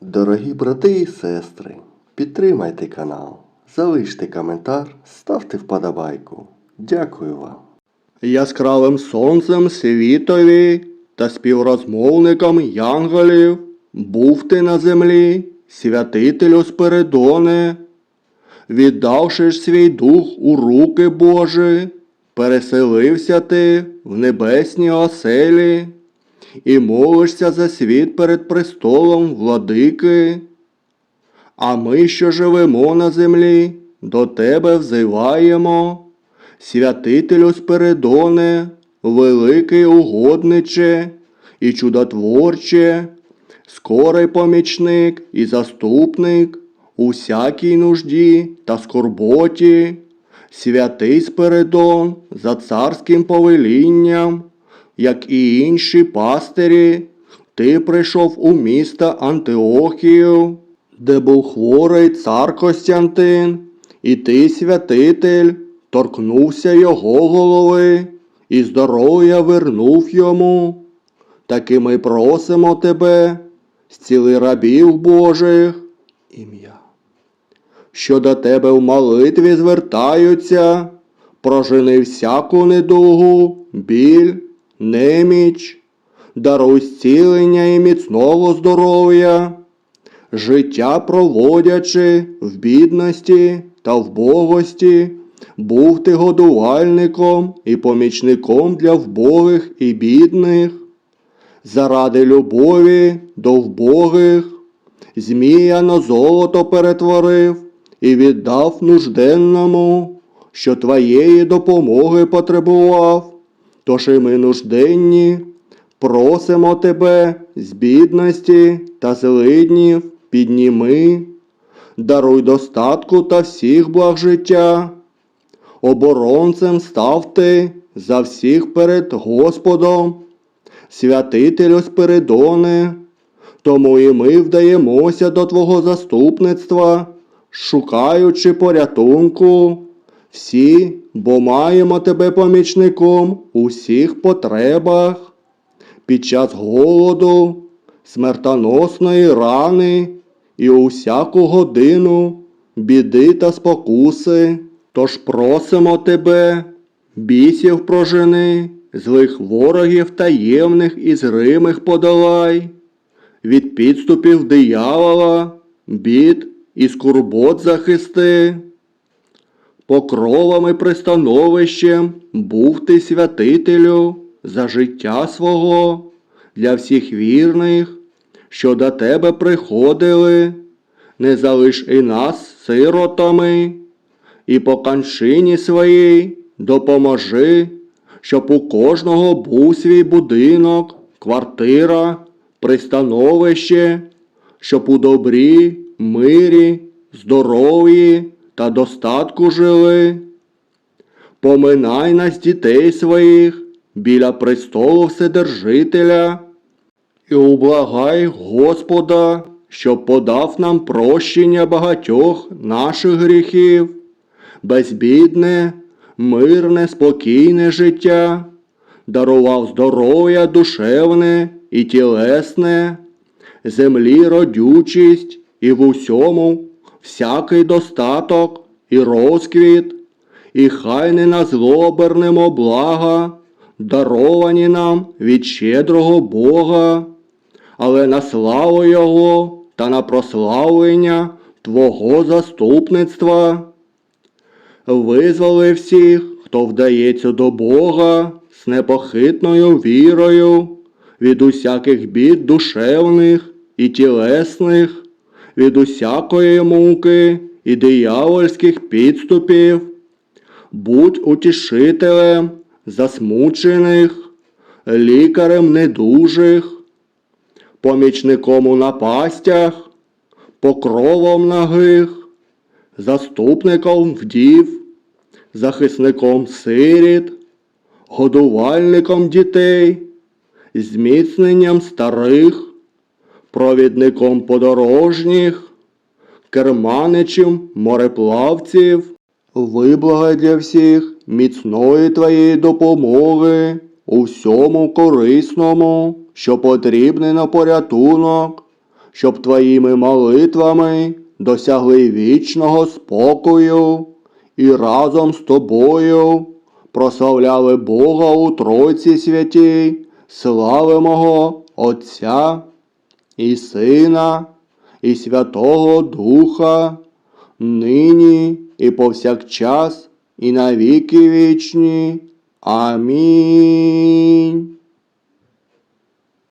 Дорогі брати і сестри, підтримайте канал, залиште коментар, ставте вподобайку. Дякую вам. Яскравим сонцем світові та співрозмовником янголів був ти на землі, святителю Спиридоне, віддавши ж свій дух у руки Божі, переселився ти в небесні оселі і молишся за світ перед престолом владики. А ми, що живемо на землі, до тебе взиваємо. Святителю Спиридоне, великий угодниче і чудотворче, скорий помічник і заступник у всякій нужді та скорботі, святий Спиридон за царським повелінням, як і інші пастирі, ти прийшов у місто Антиохію, де був хворий цар Костянтин, і ти, святитель, торкнувся його голови і здоров'я вернув йому. Таки ми просимо тебе, зціли рабів Божих, ім'я, що до тебе в молитві звертаються, прожени всяку недугу, біль, неміч, даруй зцілення і міцного здоров'я, життя проводячи в бідності та вбогості, був ти годувальником і помічником для вбогих і бідних, заради любові до вбогих, змія на золото перетворив і віддав нужденному, що твоєї допомоги потребував. Тож і ми нужденні, просимо тебе з бідності та злиднів підніми, даруй достатку та всіх благ життя. Оборонцем став ти за всіх перед Господом, святителю Спиридоне, тому і ми вдаємося до Твого заступництва, шукаючи порятунку. Всі, бо маємо тебе помічником у всіх потребах, під час голоду, смертоносної рани і у всяку годину біди та спокуси. Тож просимо тебе, бісів прожени, злих ворогів таємних і зримих подолай, від підступів диявола, бід і скорбот захисти. Покровами пристановищем був ти святителю за життя свого для всіх вірних, що до тебе приходили, не залиш і нас сиротами, і по кончині своїй допоможи, щоб у кожного був свій будинок, квартира, пристановище, щоб у добрі, мирі, здоров'ї та достатку жили. Поминай нас дітей своїх біля престолу Вседержителя і ублагай Господа, щоб подав нам прощення багатьох наших гріхів, безбідне, мирне, спокійне життя, дарував здоров'я душевне і тілесне, землі родючість і в усьому всякий достаток і розквіт, і хай не на зло обернемо блага, даровані нам від щедрого Бога, але на славу Його та на прославлення Твого заступництва. Визволи всіх, хто вдається до Бога з непохитною вірою, від усяких бід душевних і тілесних, від усякої муки і диявольських підступів. Будь утішителем засмучених, лікарем недужих, помічником у напастях, покровом нагих, заступником вдів, захисником сиріт, годувальником дітей, зміцненням старих, провідником подорожніх, керманичем мореплавців, виблагай для всіх міцної твоєї допомоги у всьому корисному, що потрібне на порятунок, щоб твоїми молитвами досягли вічного спокою і разом з тобою прославляли Бога у Тройці святій, славимого Отця і Сина, і Святого Духа, нині і повсякчас, і навіки вічні. Амінь.